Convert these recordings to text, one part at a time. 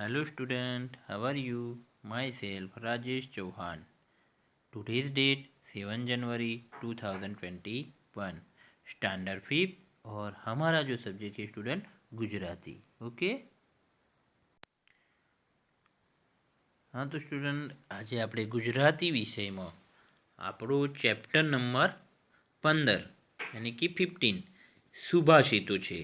Hello student, how are you? Myself Rajesh Chauhan. Today's date 7 January 2021 standard fifth और हमारा जो subject है student Gujarati okay હા તો સ્ટુડન્ટ આજે આપણે ગુજરાતી વિષયમાં આપણો ચેપ્ટર નંબર પંદર યાની કે ફિફ્ટીન સુભાષિતો છે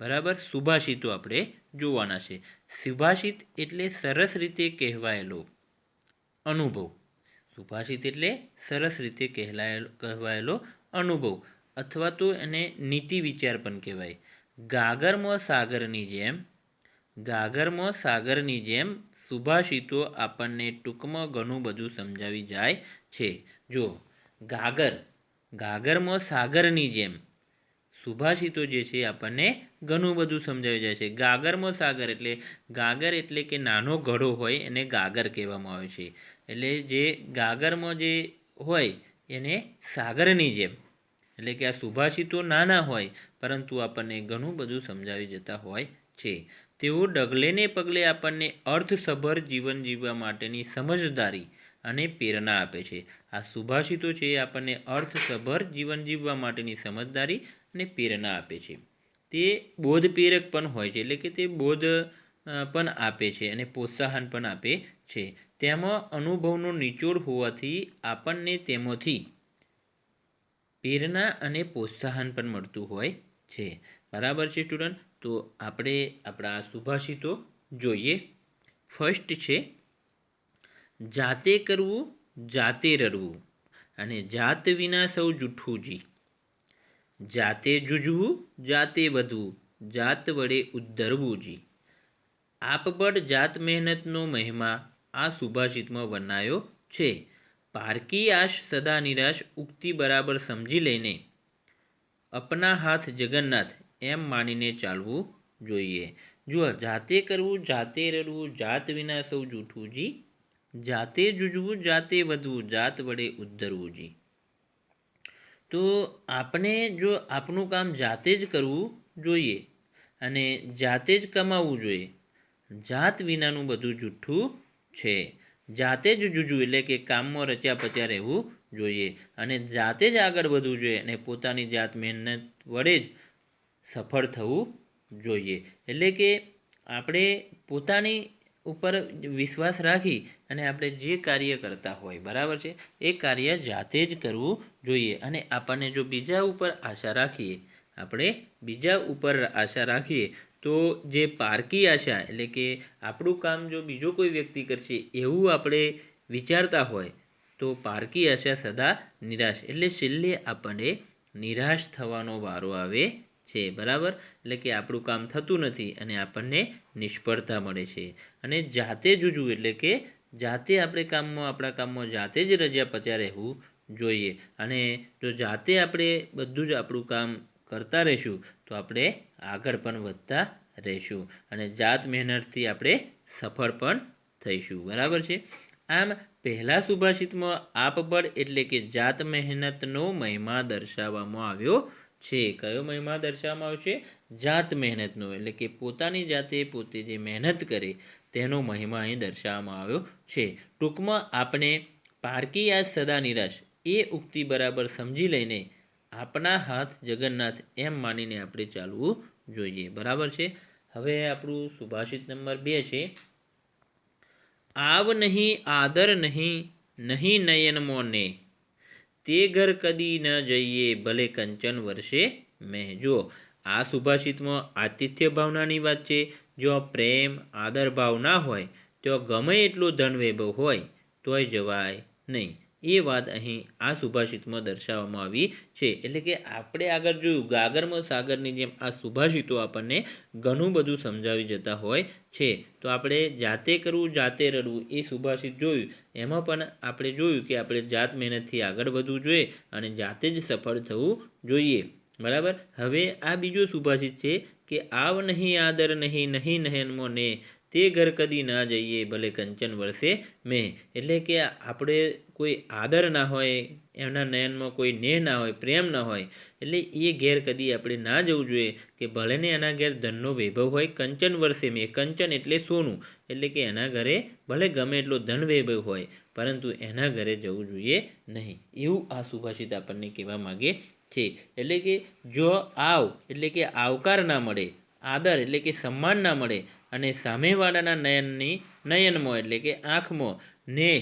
બરાબર સુભાષિતો આપણે જોવાના છે. સુભાષિત એટલે સરસ રીતે કહેવાયેલો અનુભવ. સુભાષિત એટલે સરસ રીતે કહેલાયેલો, કહેવાયેલો અનુભવ અથવા તો એને નીતિ વિચાર પણ કહેવાય. ગાગરમાં સાગરની જેમ, ગાગરમાં સાગરની જેમ સુભાષિતો આપણને ટૂંકમાં ઘણું બધું સમજાવી જાય છે. જો ગાગર, ગાગરમાં સાગરની જેમ સુભાષિતો જે છે આપણને ઘણું બધું સમજાવી જાય છે. ગાગરમાં સાગર એટલે ગાગર એટલે કે નાનો ઘડો હોય એને ગાગર કહેવામાં આવે છે. એટલે જે ગાગરમાં જે હોય એને સાગરની જેમ. એટલે કે આ સુભાષિતો નાના હોય પરંતુ આપણને ઘણું બધું સમજાવી જતા હોય છે. તેઓ ડગલેને પગલે આપણને અર્થસભર જીવન જીવવા માટેની સમજદારી અને પ્રેરણા આપે છે. આ સુભાષિતો છે આપણને અર્થસભર જીવન જીવવા માટેની સમજદારી અને પ્રેરણા આપે છે. તે બોધ પ્રેરક પણ હોય છે, એટલે કે તે બોધ પણ આપે છે અને પ્રોત્સાહન પણ આપે છે. તેમાં અનુભવનો નિચોડ હોવાથી આપણને તેમાંથી પ્રેરણા અને પ્રોત્સાહન પણ મળતું હોય છે. બરાબર છે સ્ટુડન્ટ? તો આપણે આપણા સુભાષિતો જોઈએ. ફર્સ્ટ છે, જાતે કરવું, જાતે રડવું. અને જાત વિના સૌ જૂઠું જી જાતે જૂજવું, જાતે વધવું, જાત વડે ઉદ્ધરવું જી આપબળ જાત મહેનતનો મહિમા આ સુભાષિતમાં વર્ણાયો છે. પારકી આશ સદા નિરાશ ઉક્તિ બરાબર સમજી લઈને અપના હાથ જગન્નાથ એમ માનીને ચાલવું જોઈએ. જુઓ, જાતે કરવું, જાતે રડવું, જાત વિના સૌ જૂઠવું જી. જાતે જૂજવું, જાતે વધવું, જાત વડે ઉદ્ધરવું જી. તો આપણે જો આપણું કામ જાતે જ કરવું જોઈએ અને જાતે જ કમાવવું જોઈએ, જાત વિનાનું બધું જૂઠું છે. જાતે જ જૂજવું એટલે કે કામમાં રચ્યા પચ્યા રહેવું જોઈએ અને જાતે જ આગળ વધવું જોઈએ અને પોતાની જાત મહેનત વડે જ સફળ થવું જોઈએ. એટલે કે આપણે પોતાની ઉપર વિશ્વાસ રાખી અને આપણે જે કાર્ય કરતા હોય, બરાબર છે? એ કાર્ય જાતે જ કરવું જોઈએ અને આપણને જો બીજા ઉપર આશા રાખીએ, આપણે બીજા ઉપર આશા રાખીએ, તો જે પારકી આશા એટલે કે આપણું કામ જો બીજો કોઈ વ્યક્તિ કરશે એવું આપણે વિચારતા હોય, તો પારકી આશા સદા નિરાશ એટલે છેલ્લે આપણને નિરાશ થવાનો વારો આવે છે, બરાબર? એટલે કે આપણું કામ થતું નથી અને આપણને નિષ્ફળતા મળે છે. અને જાતે જુજવું એટલે કે જાતે આપણે કામમાં, આપણા કામમાં જાતે જ રજા પચા રહેવું જોઈએ. અને જો જાતે આપણે બધું જ આપણું કામ કરતા રહીશું, તો આપણે આગળ પણ વધતા રહીશું અને જાત મહેનતથી આપણે સફળ પણ થઈશું. બરાબર છે? આમ પહેલાં સુભાષિતમાં આપબળ એટલે કે જાત મહેનતનો મહિમા દર્શાવવામાં આવ્યો છે. કયો મહિમા દર્શાવવામાં આવ્યો છે? જાત મહેનતનો, એટલે કે પોતાની જાતે પોતે જે મહેનત કરે તેનો મહિમા અહીં દર્શાવવામાં આવ્યો છે. ટૂંકમાં આપણે પારકી આ સદા નિરાશ એ ઉક્તિ બરાબર સમજી લઈને આપણા હાથ જગન્નાથ એમ માનીને આપણે ચાલવું જોઈએ. બરાબર છે? હવે આપણું સુભાષિત નંબર બે છે. આવ નહીં, આદર નહીં નહીં નયન મોને. તે ઘર કદી ન જઈએ, ભલે કંચન વર્ષે મેં જો આ સુભાષિતમાં આતિથ્ય ભાવનાની વાત છે. જો પ્રેમ, આદર ભાવ ના હોય, તો ગમે એટલું ધન વૈભવ હોય, તોય જવાય નહીં. એ વાત અહીં આ સુભાષિતમાં દર્શાવવામાં આવી છે. એટલે કે આપણે આગળ જોયું, ગાગરમાં સાગરની જેમ આ સુભાષિતો આપણને ઘણું બધું સમજાવી જતા હોય છે. તો આપણે જાતે કરવું, જાતે રડવું એ સુભાષિત જોયું. એમાં પણ આપણે જોયું કે આપણે જાત મહેનતથી આગળ વધવું જોઈએ અને જાતે જ સફળ થવું જોઈએ. બરાબર? હવે આ બીજો સુભાષિત છે કે આવ નહીં, આદર નહીં નહીં નહેનમાં ને તે ઘર કદી ના જઈએ, ભલે કંચન વર્ષે મેં. એટલે કે આપણે કોઈ આદર ના હોય, એમના નયનમાં કોઈ નેહ ના હોય, પ્રેમ ના હોય, એટલે એ ઘેર કદી આપણે ના જવું જોઈએ કે ભલે ને એના ઘેર ધનનો વૈભવ હોય, કંચન વર્ષે મેં, કંચન એટલે સોનું, એટલે કે એના ઘરે ભલે ગમે એટલો ધન વૈભવ હોય, પરંતુ એના ઘરે જવું જોઈએ નહીં. એવું આ સુભાષિત આપણને કહેવા માગે છે. એટલે કે જો આવ, એટલે કે આવકાર ના મળે, આદર એટલે કે સન્માન ના મળે, અને સામેવાળાના નયનની, નયનમાં, એટલે કે આંખમાં નેહ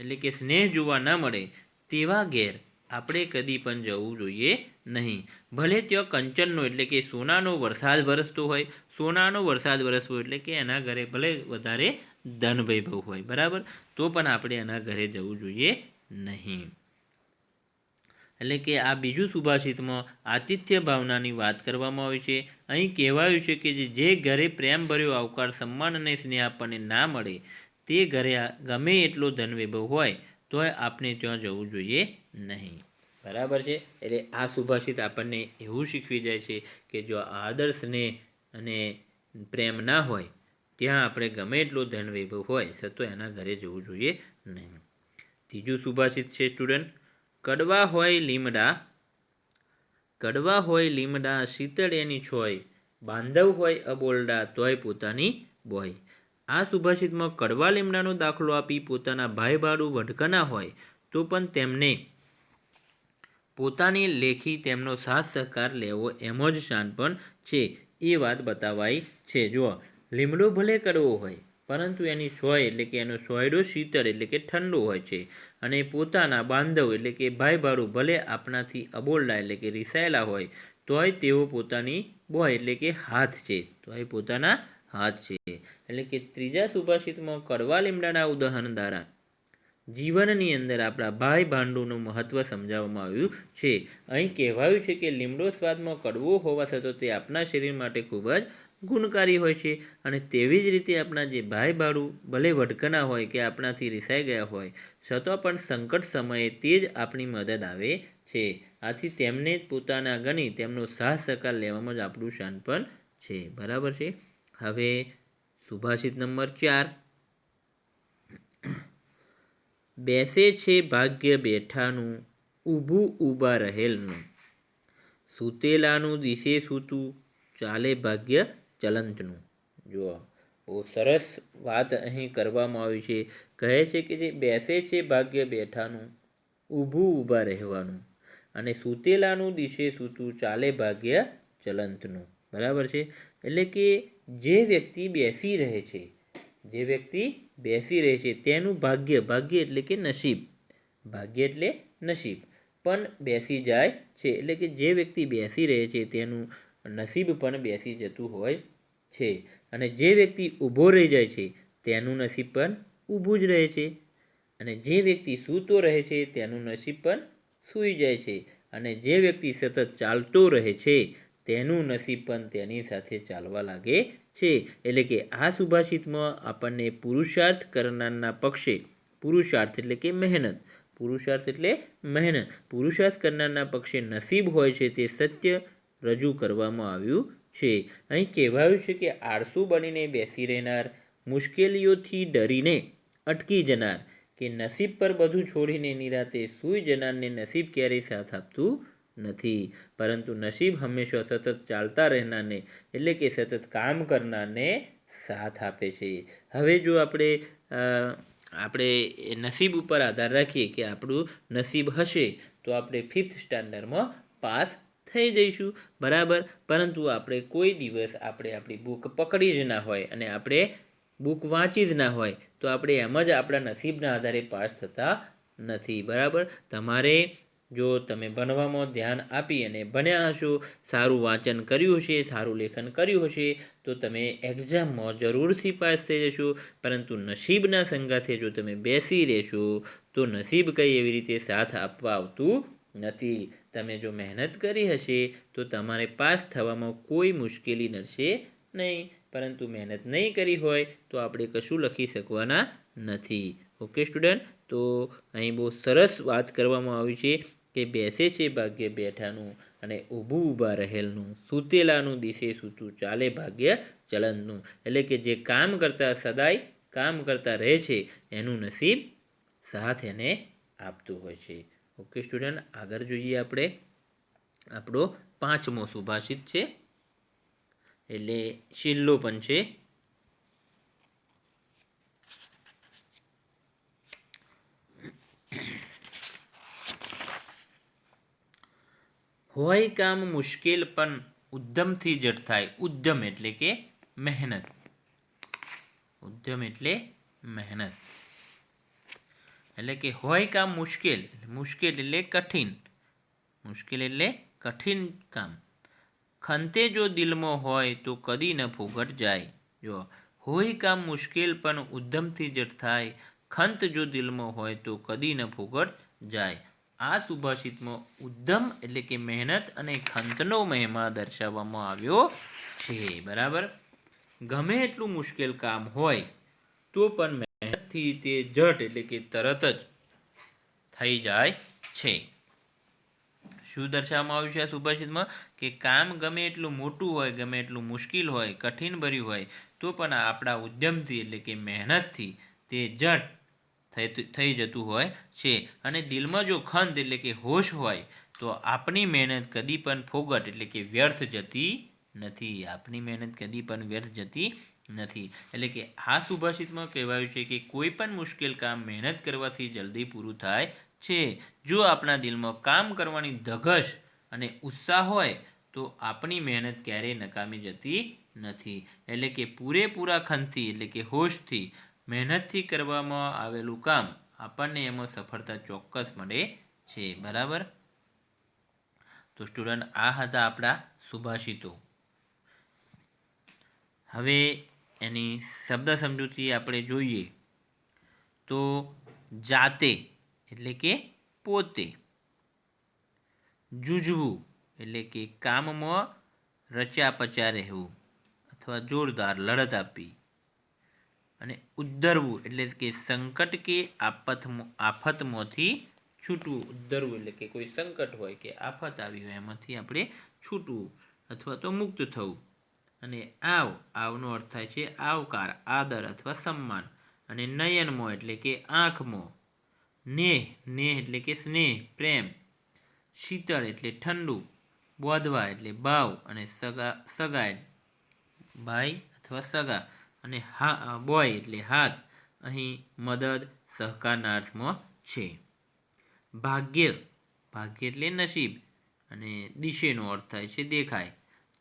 એટલે કે સ્નેહ જોવા ના મળે તેવા ઘેર આપણે કદી પણ જવું જોઈએ નહીં. ભલે ત્યાં કંચનનો એટલે કે સોનાનો વરસાદ વરસતો હોય, સોનાનો વરસાદ વરસવો એટલે કે એના ઘરે ભલે વધારે ધન વૈભવ હોય, બરાબર? તો પણ આપણે એના ઘરે જવું જોઈએ નહીં. એટલે કે આ બીજું સુભાષિતમાં આતિથ્ય ભાવનાની વાત કરવામાં આવી છે. અહીં કહેવાયું છે કે જે- ઘરે પ્રેમભર્યો આવકાર, સન્માન અને સ્નેહ આપણને ના મળે તે ઘરે ગમે એટલો ધન વૈભવ હોય, તોય આપણે ત્યાં જવું જોઈએ નહીં. બરાબર છે? એટલે આ સુભાષિત આપણને એવું શીખવી જાય છે કે જો આદર સ્નેહ અને પ્રેમ ના હોય, ત્યાં આપણે ગમે એટલો ધન વૈભવ હોય, સતો એના ઘરે જવું જોઈએ નહીં. ત્રીજું સુભાષિત છે સ્ટુડન્ટ કડવા હોય લીમડા, કડવા હોય લીમડા શીતળ એની છોય, બાંધવ હોય અબોલડા, તોય પોતાની બોય. આ સુભાષિતમાં કડવા લીમડાનો દાખલો આપી પોતાના ભાઈ ભાડું વઢકના હોય તો પણ તેમને પોતાની લેખી તેમનો સાથ સહકાર લેવો એમ જ શાનપણ છે, એ વાત બતાવાઈ છે. જુઓ, લીમડો ભલે કડવો હોય, પરંતુ એની સોય એટલે કે એનો સોયડો શીતળ એટલે કે ઠંડો હોય છે અને પોતાના બાંધવ એટલે કે ભાઈ ભાડું ભલે આપણાથી અબોલડા એટલે કે રિસાયેલા હોય, તોય તેઓ પોતાની બોય એટલે કે હાથ છે, તોય પોતાના હાથ છે. એટલે કે ત્રીજા સુભાષિતમાં કડવા લીમડાના ઉદાહરણ દ્વારા જીવનની અંદર આપણા ભાઈ ભાંડુનું મહત્ત્વ સમજાવવામાં આવ્યું છે. અહીં કહેવાયું છે કે લીમડો સ્વાદમાં કડવો હોવા છતાં તે આપણા શરીર માટે ખૂબ જ ગુણકારી હોય છે અને તેવી જ રીતે આપણા જે ભાઈ ભાડું ભલે વટકના હોય કે આપણાથી રિસાઈ ગયા હોય, છતાં પણ સંકટ સમયે તે જ આપણી મદદ આવે છે. આથી તેમને પોતાના ગણી તેમનો સાહસ સહકાર લેવામાં જ આપણું શાન પણ છે. બરાબર છે? હવે સુભાષિત નંબર ચાર. બેસે છે ભાગ્ય બેઠાનું, ઊભું ઊભા રહેલનું. સૂતેલાનું દિશે સૂતું, ચાલે ભાગ્ય ચલંતનું. જુઓ, બહુ સરસ વાત અહીં કરવામાં આવી છે. કહે છે કે જે બેસે છે ભાગ્ય બેઠાનું, ઊભું ઊભા રહેવાનું અને સૂતેલાનું દિશે સૂતું, ચાલે ભાગ્ય ચલંતનું. બરાબર છે? એટલે કે જે વ્યક્તિ બેસી રહે છે, જે વ્યક્તિ બેસી રહે છે, તેનું ભાગ્ય ભાગ્ય એટલે કે નસીબ, ભાગ્ય એટલે નસીબ. પણ બેસી જાય છે એટલે કે જે વ્યક્તિ બેસી રહે છે, તેનું નસીબ પણ બેસી જતું હોય છે. અને જે વ્યક્તિ ઊભો રહી જાય છે, તેનું નસીબ પણ ઊભું જ રહે છે. અને જે વ્યક્તિ સૂતો રહે છે, તેનું નસીબ પણ સૂઈ જાય છે. અને જે વ્યક્તિ સતત ચાલતો રહે છે તેનું નસીબ પણ તેની સાથે ચાલવા લાગે છે. એટલે કે આ સુભાષિતમાં આપણને પુરુષાર્થ કરનારના પક્ષે પુરુષાર્થ એટલે કે મહેનત. પુરુષાર્થ એટલે મહેનત. પુરુષાર્થ કરનારના પક્ષે નસીબ હોય છે તે સત્ય રજૂ કરવામાં આવ્યું છે. અહીં કહેવાયું છે કે આળસુ બનીને બેસી રહેનાર, મુશ્કેલીઓથી ડરીને અટકી જનાર કે નસીબ પર બધું છોડીને નિરાતે સૂઈ જનારને નસીબ ક્યારેય સાથ આપતું નથી. પરંતુ નસીબ હંમેશા સતત ચાલતા રહેનારને, એટલે કે સતત કામ કરનારને સાથ આપે છે. હવે જો આપણે આપણે નસીબ ઉપર આધાર રાખીએ કે આપણું નસીબ હશે, તો આપણે ફિફ્થ સ્ટાન્ડર્ડમાં પાસ થઈ જઈશું. બરાબર? પરંતુ આપણે કોઈ દિવસ આપણે આપણી બુક પકડી જ ના હોય અને આપણે બુક વાંચી જ ના હોય, તો આપણે એમ જ આપણા નસીબના આધારે પાસ થતા નથી. બરાબર? તમારે જો તમે ભણવામાં ધ્યાન આપી અને ભણ્યા હશો, સારું વાંચન કર્યું હશે, સારું લેખન કર્યું હશે, તો તમે એક્ઝામમાં જરૂરથી પાસ થઈ જશો. પરંતુ નસીબના સંગાથે જો તમે બેસી રહેશો, તો નસીબ કંઈ એવી રીતે સાથ આપવા આવતું નથી. તમે જો મહેનત કરી હશે, તો તમારે પાસ થવામાં કોઈ મુશ્કેલી નડશે નહીં. પરંતુ મહેનત નહીં કરી હોય, તો આપણે કશું લખી શકવાના નથી. Okay student? તો અહીં બહુ સરસ વાત કરવામાં આવી છે. કે બેસે છે ભાગ્ય બેઠાનું અને ઊભું ઊભા રહેલનું, સૂતેલાનું દિશે સૂતું, ચાલે ભાગ્ય ચલનનું. એટલે કે જે કામ કરતા સદાય કામ કરતા રહે છે, એનું નસીબ સાથ એને આપતું હોય છે. ઓકે સ્ટુડન્ટ આગળ જોઈએ આપણે આપણો પાંચમો સુભાષિત છે. એટલે છેલ્લો પણ છે. હોય કામ મુશ્કેલ પણ ઉદ્યમથી જટ થાય. ઉદ્યમ એટલે કે મહેનત. ઉદ્યમ એટલે મહેનત. એટલે કે હોય કામ મુશ્કેલ. મુશ્કેલ એટલે કઠિન. મુશ્કેલ એટલે કઠિન કામ. ખંતે જો દિલમાં હોય તો કદી ન ફોગટ જાય. જો હોય કામ મુશ્કેલ પણ ઉદ્યમથી જટ થાય, ખંત જો દિલમાં હોય તો કદી ન ફોગટ જાય. આ સુભાષિતમાં ઉદ્યમ એટલે કે મહેનત અને ખંતનો મહિમા દર્શાવવામાં આવ્યો છે, બરાબર? ગમે એટલું મુશ્કેલ કામ હોય, તો પણ મહેનતથી તે જટ એટલે કે તરત જ થઈ જાય છે. શું દર્શાવવામાં આવ્યું છે આ સુભાષિતમાં કે કામ ગમે એટલું મોટું હોય, ગમે એટલું મુશ્કેલ હોય, કઠિન ભર્યું હોય, તો પણ આપણા ઉદ્યમથી એટલે કે મહેનતથી તે જટ થઈ જતું હોય છે. અને દિલમાં જો ખંત એટલે કે હોશ હોય, તો આપણી મહેનત કદી પણ ફોગટ એટલે કે વ્યર્થ જતી નથી. આપણી મહેનત કદી પણ વ્યર્થ જતી નથી. એટલે કે આ સુભાષિતમાં કહેવાયું છે કે કોઈ પણ મુશ્કેલ કામ મહેનત કરવાથી જલ્દી પૂરું થાય છે. જો આપણા દિલમાં કામ કરવાની ધગશ અને ઉત્સાહ હોય, તો આપણી મહેનત ક્યારેય નકામી જતી નથી. એટલે કે પૂરેપૂરા ખંતથી એટલે કે હોશથી મહેનતથી કરવામાં આવેલું કામ આપણને એમાં સફળતા ચોક્કસ મળે છે, બરાબર? તો સ્ટુડન્ટ, આ હતા આપણા સુભાષિતો હવે એની શબ્દ સમજૂતી આપણે જોઈએ. તો જાતે એટલે કે પોતે. જૂજવું એટલે કે કામમાં રચ્યા પચ્યા રહેવું અથવા જોરદાર લડત આપવી. અને ઉદ્ધરવું એટલે કે સંકટ કે આફત આફતમાંથી છૂટવું. ઉદ્ધરવું એટલે કે કોઈ સંકટ હોય કે આફત આવી હોય, એમાંથી આપણે છૂટવું અથવા તો મુક્ત થવું. અને આવ, આવનો અર્થ થાય છે આવકાર, આદર અથવા સન્માન. અને નયનમો એટલે કે આંખમો. નેહ નેહ એટલે કે સ્નેહ, પ્રેમ. શીતળ એટલે ઠંડુ. બોધવા એટલે ભાવ અને સગા સગા ભાઈ અથવા સગા. અને હા બોય એટલે હાથ. અહીં મદદ સહકારના અર્થમાં છે. ભાગ્ય. ભાગ્ય એટલે નસીબ અને દિશેનો અર્થ થાય છે દેખાય.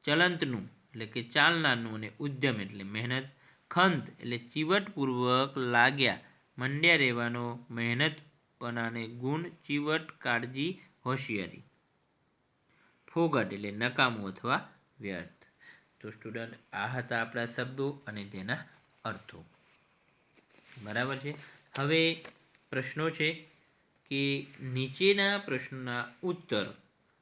ચલંતનું એટલે કે ચાલનારનું અને ઉદ્યમ એટલે મહેનત. ખંત એટલે ચીવટપૂર્વક લાગ્યા. મંડ્યા રહેવાનો મહેનતપણાને ગુણ, ચીવટ, કાળજી, હોશિયારી. ફોગટ એટલે નકામું અથવા વ્યર્થ. તો સ્ટુડન્ટ આ હતા આપણા શબ્દો અને તેના અર્થો. બરાબર છે? હવે પ્રશ્નો છે કે નીચેના પ્રશ્નોના ઉત્તર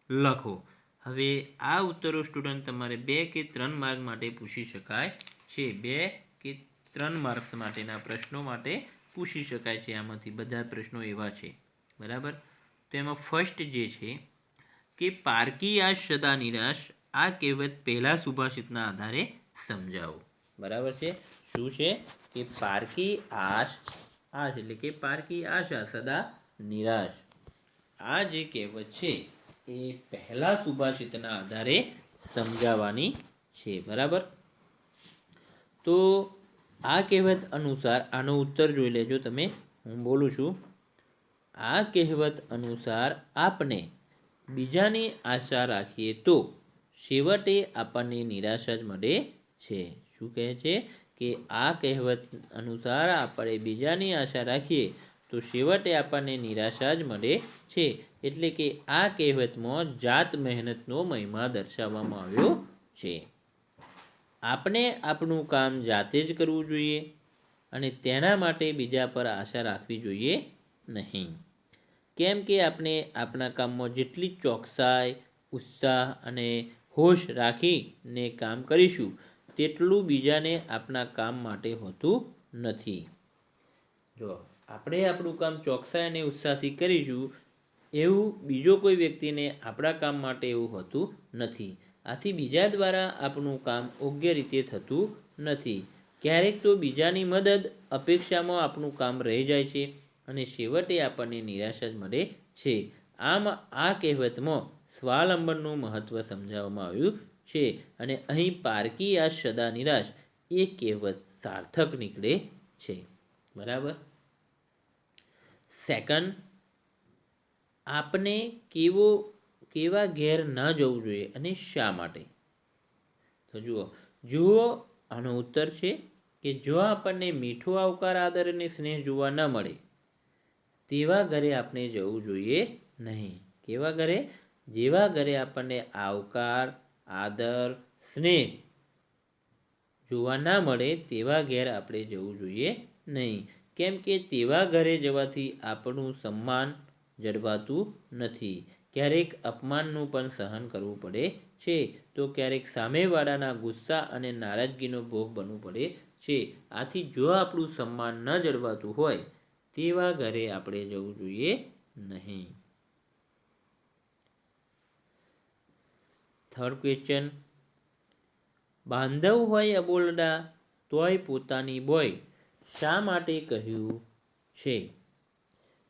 લખો. હવે આ ઉત્તરો સ્ટુડન્ટ તમારે બે કે ત્રણ માર્ક માટે પૂછી શકાય છે. બે કે ત્રણ માર્ક્સ માટેના પ્રશ્નો માટે પૂછી શકાય છે. આમાંથી બધા પ્રશ્નો એવા છે. બરાબર? તો એમાં ફર્સ્ટ જે છે કે પારકી આશ સદા નિરાશ આ કહેવત પહેલાં સુભાષિતના આધારે સમજાવો. બરાબર છે? શું છે? કે પારકી આશ આશ એટલે કે પારકી આશા સદા નિરાશ. આ જે કહેવત છે એ પહેલાં સુભાષિતના આધારે સમજાવવાની છે. બરાબર? તો આ કહેવત અનુસાર, આનો ઉત્તર જોઈ લેજો તમે. હું બોલું છું. આ કહેવત અનુસાર આપને બીજાની આશા રાખીએ તો છેવટે આપણને નિરાશા જ મળે છે. શું કહે છે? કે આ કહેવત અનુસાર આપણે બીજાની આશા રાખીએ, તો છેવટે આપણને નિરાશા જ મળે છે. એટલે કે આ કહેવતમાં જાત મહેનતનો મહિમા દર્શાવવામાં આવ્યો છે. આપણે આપણું કામ જાતે જ કરવું જોઈએ અને તેના માટે બીજા પર આશા રાખવી જોઈએ નહીં. કેમ કે આપણે આપણા કામમાં જેટલી ચોકસાઈ, ઉત્સાહ અને હોશ રાખીને કામ કરીશું, તેટલું બીજાને આપણા કામ માટે હોતું નથી. જો આપણે આપણું કામ ચોકસાઈ અને ઉત્સાહથી કરીશું, એવું બીજો કોઈ વ્યક્તિને આપણા કામ માટે એવું હોતું નથી. આથી બીજા દ્વારા આપણું કામ યોગ્ય રીતે થતું નથી. ક્યારેક તો બીજાની મદદ અપેક્ષામાં આપણું કામ રહી જાય છે અને છેવટે આપણને નિરાશા જ મળે છે. આમ આ કહેવતમાં સ્વાવલંબનનું મહત્ત્વ સમજાવવામાં આવ્યું છે અને અહીં પારકી આ સદા નિરાશ એ કહેવત સાર્થક નીકળે છે. બરાબર? સેકન્ડ આપને કેવો, કેવા ઘેર ન જવું જોઈએ અને શા માટે? તો જુઓ જુઓ આનો ઉત્તર છે કે જો આપણને મીઠો આવકાર, આદર અને સ્નેહ જોવા ન મળે, તેવા ઘરે આપણે જવું જોઈએ નહીં. કેવા ઘરે? જેવા ઘરે આપણને આવકાર, આદર, સ્નેહ જોવા ના મળે તેવા ઘેર આપણે જવું જોઈએ નહીં. કેમ કે તેવા ઘરે જવાથી આપણું સન્માન જળવાતું નથી. ક્યારેક અપમાનનું પણ સહન કરવું પડે છે. તો ક્યારેક સામેવાળાના ગુસ્સા અને નારાજગીનો ભોગ બનવું પડે છે. આથી જો આપણું સન્માન ન જળવાતું હોય, તેવા ઘરે આપણે જવું જોઈએ નહીં. થર્ડ ક્વેશ્ચન બાંધવ હોય અબોલડા, તોય પોતાની બોય. શા માટે કહ્યું છે?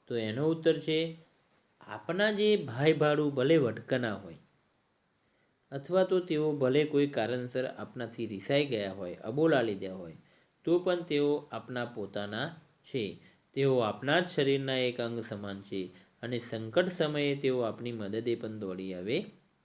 તો એનો ઉત્તર છે આપણા જે ભાઈ ભાડું ભલે વટકના હોય, અથવા તો તેઓ ભલે કોઈ કારણસર આપણાથી રિસાઈ ગયા હોય, અબોલા લીધા હોય, તો પણ તેઓ આપણા પોતાના છે. તેઓ આપણા જ શરીરના એક અંગ સમાન છે અને સંકટ સમયે તેઓ આપણી મદદે પણ દોડી આવે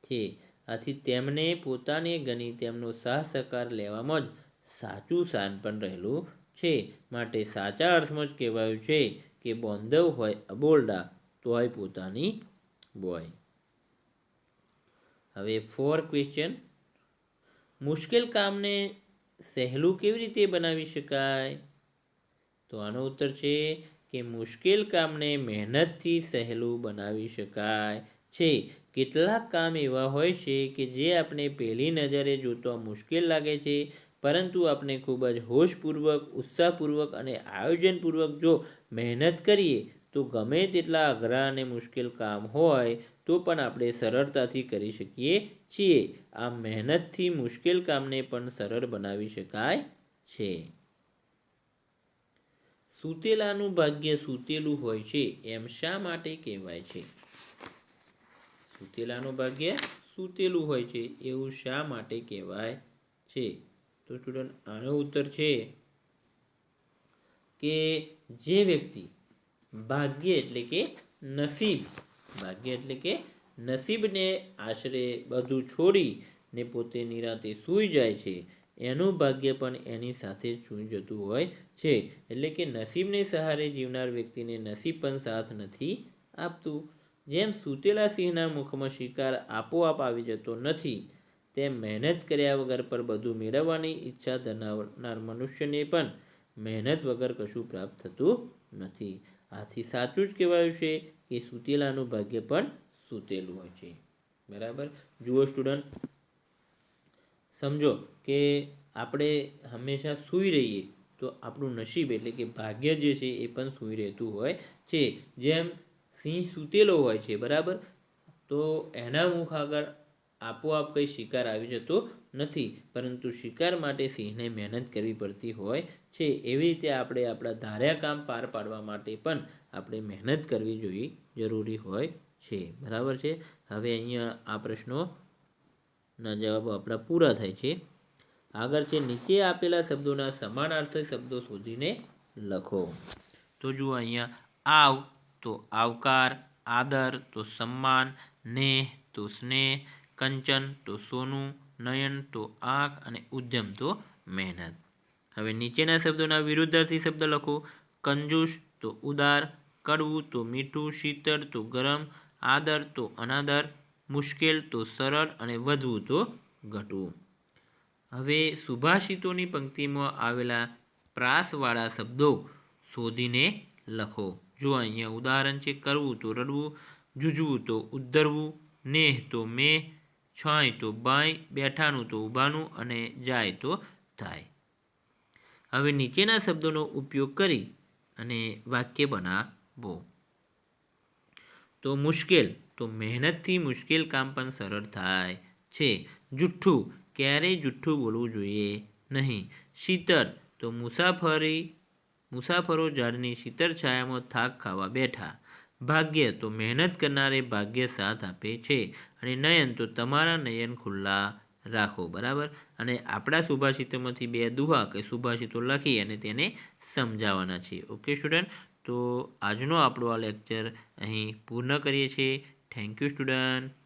છે. આથી તેમને પોતાને ગણી તેમનો સાહ સહકાર લેવામાં જ સાચું શાન પણ રહેલું છે. માટે સાચા અર્થમાં જ કહેવાયું છે કે બોંધવ હોય અબોલડા તોય પોતાની બોય. હવે ફોર ક્વેશ્ચન મુશ્કેલ કામને સહેલું કેવી રીતે બનાવી શકાય? તો આનો ઉત્તર છે કે મુશ્કેલ કામને મહેનતથી સહેલું બનાવી શકાય છે. કેટલાક કામ એવા હોય છે કે જે આપણે પહેલી નજરે જોતા મુશ્કેલ લાગે છે, પરંતુ આપણે ખૂબ જ હોશપૂર્વક, ઉત્સાહપૂર્વક અને આયોજનપૂર્વક જો મહેનત કરીએ, તો ગમે તેટલા અઘરા અને મુશ્કેલ કામ હોય, તો પણ આપણે સરળતાથી કરી શકીએ છીએ. આ મહેનતથી મુશ્કેલ કામને પણ સરળ બનાવી શકાય છે. સૂતેલાનું ભાગ્ય સૂતેલું હોય છે, એમ શા માટે કહેવાય છે? સૂતેલાનું ભાગ્ય સૂતેલું હોય છે, એવું શા માટે કહેવાય છે? તો સ્ટુડન્ટ આનો ઉત્તર છે કે જે વ્યક્તિ ભાગ્ય એટલે કે નસીબ, ભાગ્ય એટલે કે નસીબને આશરે બધું છોડીને પોતે નિરાતે સૂઈ જાય છે. એનું ભાગ્ય પણ એની સાથે સૂઈ જતું હોય છે. એટલે કે નસીબને સહારે જીવનાર વ્યક્તિને નસીબ પણ સાથ નથી આપતું. જેમ સૂતેલા સિંહના મુખમાં શિકાર આપોઆપ આવી જતો નથી, તેમ મહેનત કર્યા વગર પર બધું મેળવવાની ઈચ્છા ધરાવનાર મનુષ્યને પણ મહેનત વગર કશું પ્રાપ્ત થતું નથી. આથી સાચું જ કહેવાયું છે કે સૂતેલાનું ભાગ્ય પણ સૂતેલું હોય છે. બરાબર? જુઓ સ્ટુડન્ટ, સમજો કે આપણે હંમેશા સૂઈ રહીએ તો આપણું નસીબ એટલે કે ભાગ્ય જે છે એ પણ સૂઈ રહેતું હોય છે. જેમ સિંહ સૂતેલો હોય છે, બરાબર? તો એના મુખ આગળ આપોઆપ કંઈ શિકાર આવી જતો નથી, પરંતુ શિકાર માટે સિંહને મહેનત કરવી પડતી હોય છે. એવી રીતે આપણે આપણા ધાર્યા કામ પાર પાડવા માટે પણ આપણે મહેનત કરવી જોઈએ જરૂરી હોય છે, બરાબર છે? હવે અહીંયા આ પ્રશ્નોના જવાબો આપણા પૂરા થાય છે. આગળ છે, નીચે આપેલા શબ્દોના સમાનાર્થી શબ્દો શોધીને લખો. તો જુઓ અહીંયા આવ તો આવકાર, આદર, તો સન્માન, નેહ, તો સ્નેહ, કંચન, તો સોનું, નયન, તો આંખ અને ઉદ્યમ, તો મહેનત. હવે નીચેના શબ્દોના વિરુદ્ધાર્થી શબ્દ લખો. કંજૂસ, તો ઉદાર, કડવું, તો મીઠું, શીતળ, તો ગરમ, આદર, તો અનાદર, મુશ્કેલ, તો સરળ અને વધવું, તો ઘટવું. હવે સુભાષિતોની પંક્તિમાં આવેલા પ્રાસવાળા શબ્દો શોધીને લખો. જો અહીંયા ઉદાહરણ છે, કરવું તો રડવું, જૂજવું તો ઉદ્ધરવું, નેહ તો મેહ, છાંય તો બાય, બેઠાનું તો ઊભાનું અને જાય તો થાય. હવે નીચેના શબ્દોનો ઉપયોગ કરી અને વાક્ય બનાવો. તો મુશ્કેલ, તો મહેનતથી મુશ્કેલ કામ પણ સરળ થાય છે. જુઠ્ઠું, ક્યારેય જુઠ્ઠું બોલવું જોઈએ નહીં. શીતળ, તો મુસાફરી મુસાફરો ઝાડની શીતળ છાયામાં થાક ખાવા બેઠા. ભાગ્ય તો મહેનત કરનારે ભાગ્ય સાથ આપે છે અને નયન તો તમારા નયન ખુલ્લા રાખો, બરાબર? અને આપણા સુભાષિતોમાંથી બે દુહા કે સુભાષિતો લખી અને તેને સમજાવવાના છે. ઓકે સ્ટુડન્ટ તો આજનો આપણો આ લેક્ચર અહીં પૂર્ણ કરીએ છીએ. Thank you student